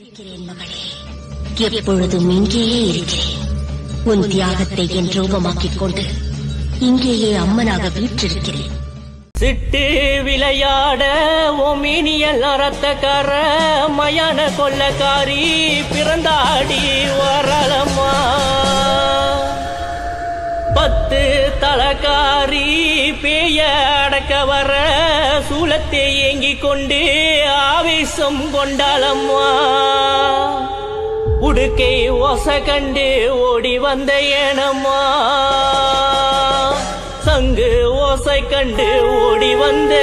இருக்கிறேன் மகளே. எப்பொழுதும் இங்கேயே இருக்கிறேன். உன் தியாகத்தை என் ரூபமாக்கிக் கொண்டு இங்கேயே அம்மனாக வீற்றிருக்கிறேன். சிட்டு விளையாட ஓமினியல் ரத்தக்கார மயான கொள்ளக்காரி பிறந்தாடி வரலம்மா. பத்து தலக்காரி பேய அடக்க வர சூலத்தை ஏங்கிக் கொண்டு ஆவேசம் கொண்டாளம்மா. உடுக்கை ஒச கண்டு ஓடி வந்த ஏனம்மா. சங்கு ஓசை கண்டு ஓடி வந்த